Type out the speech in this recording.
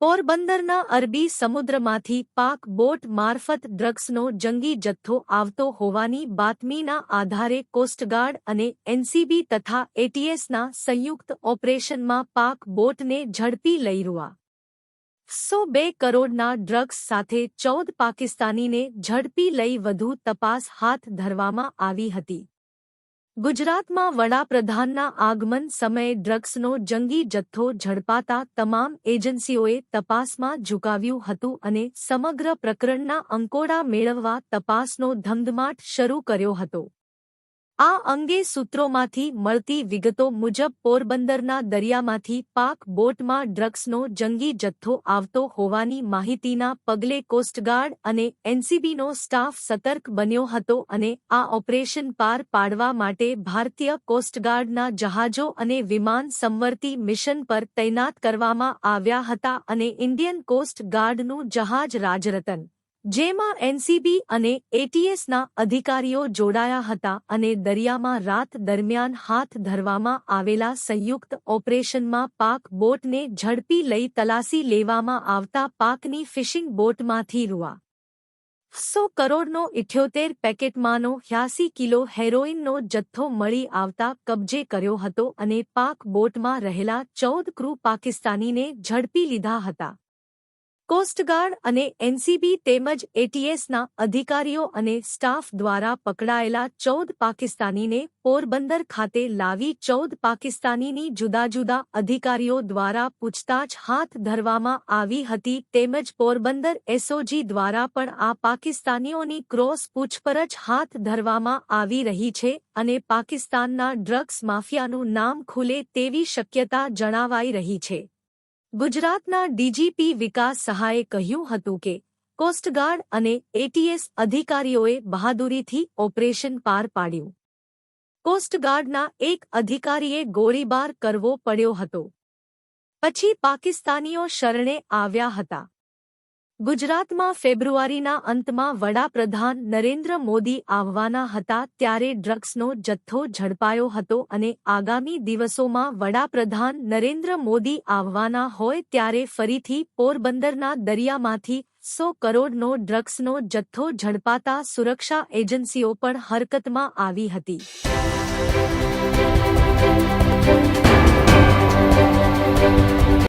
પોરબંદરના અરબી સમુદ્રમાંથી પાક બોટ મારફત ડ્રગ્સનો જંગી જથ્થો આવતો હોવાની બાતમીના આધારે કોસ્ટગાર્ડ અને એનસીબી તથા એટીએસના સંયુક્ત ઓપરેશનમાં પાક બોટને ઝડપી લઈ રૂઆ. સો બે કરોડના ડ્રગ્સ સાથે ચૌદ પાકિસ્તાનીને ઝડપી લઈ વધુ તપાસ હાથ ધરવામાં આવી હતી. ગુજરાતમાં વડાપ્રધાનના આગમન સમયે ડ્રગ્સનો જંગી જથ્થો ઝડપાતા તમામ એજન્સીઓએ તપાસમાં ઝુકાવ્યું હતું અને સમગ્ર પ્રકરણના અંકોડા મેળવવા તપાસનો ધમધમાટ શરૂ કર્યો હતો. આ અંગે સૂત્રોમાંથી મળતી વિગતો મુજબ પોરબંદરના દરિયામાંથી પાક બોટમાં ડ્રગ્સનો જંગી જથ્થો આવતો હોવાની માહિતીના પગલે કોસ્ટગાર્ડ અને એનસીબીનો સ્ટાફ સતર્ક બન્યો હતો અને આ ઓપરેશન પાર પાડવા માટે ભારતીય કોસ્ટગાર્ડના જહાજો અને વિમાન સંવર્તી મિશન પર તૈનાત કરવામાં આવ્યા હતા અને ઇન્ડિયન કોસ્ટ ગાર્ડનું જહાજ રાજરતન જેમાં એનસીબી અને એટીએસના અધિકારીઓ જોડાયા હતા અને દરિયામાં રાત દરમિયાન હાથ ધરવામાં આવેલા સંયુક્ત ઓપરેશનમાં પાક બોટને ઝડપી લઈ તલાસી લેવામાં આવતા પાકની ફિશિંગ બોટમાંથી રૂઆ. સો કરોડનો ઇઠ્યોતેર પેકેટમાંનો હ્યાસી કિલો હેરોઇનનો જથ્થો મળી આવતા કબજે કર્યો હતો અને પાક બોટમાં રહેલા ચૌદ ક્રૂ પાકિસ્તાનીને ઝડપી લીધા હતા. કોસ્ટગાર્ડ અને એનસીબી તેમજ એટીએસના અધિકારીઓ અને સ્ટાફ દ્વારા પકડાયેલા ચૌદ પાકિસ્તાનીને પોરબંદર ખાતે લાવી ચૌદ પાકિસ્તાનીની જુદા જુદા અધિકારીઓ દ્વારા પૂછતાછ હાથ ધરવામાં આવી હતી તેમજ પોરબંદર એસઓજી દ્વારા પણ આ પાકિસ્તાનીઓની ક્રોસ પૂછપરછ હાથ ધરવામાં આવી રહી છે અને પાકિસ્તાનના ડ્રગ્સ માફિયાનું નામ ખુલે તેવી શક્યતા જણાવાઈ રહી છે. ગુજરાતના ડીજીપી વિકાસ સહાયે કહ્યું હતું કે કોસ્ટગાર્ડ અને એટીએસ અધિકારીઓએ બહાદુરીથી ઓપરેશન પાર પાડ્યું. કોસ્ટગાર્ડના એક અધિકારીએ ગોળીબાર કરવો પડ્યો હતો. પછી પાકિસ્તાનીઓ શરણે આવ્યા હતા. ગુજરાતમાં ફેબ્રુઆરીના અંતમાં વડાપ્રધાન નરેન્દ્ર મોદી આવવાના હતા ત્યારે ડ્રગ્સનો જથ્થો ઝડપાયો હતો અને આગામી દિવસોમાં વડાપ્રધાન નરેન્દ્ર મોદી આવવાના હોય ત્યારે ફરીથી પોરબંદરના દરિયામાંથી સો કરોડનો ડ્રગ્સનો જથ્થો ઝડપાતા સુરક્ષા એજન્સીઓ પણ હરકતમાં આવી હતી.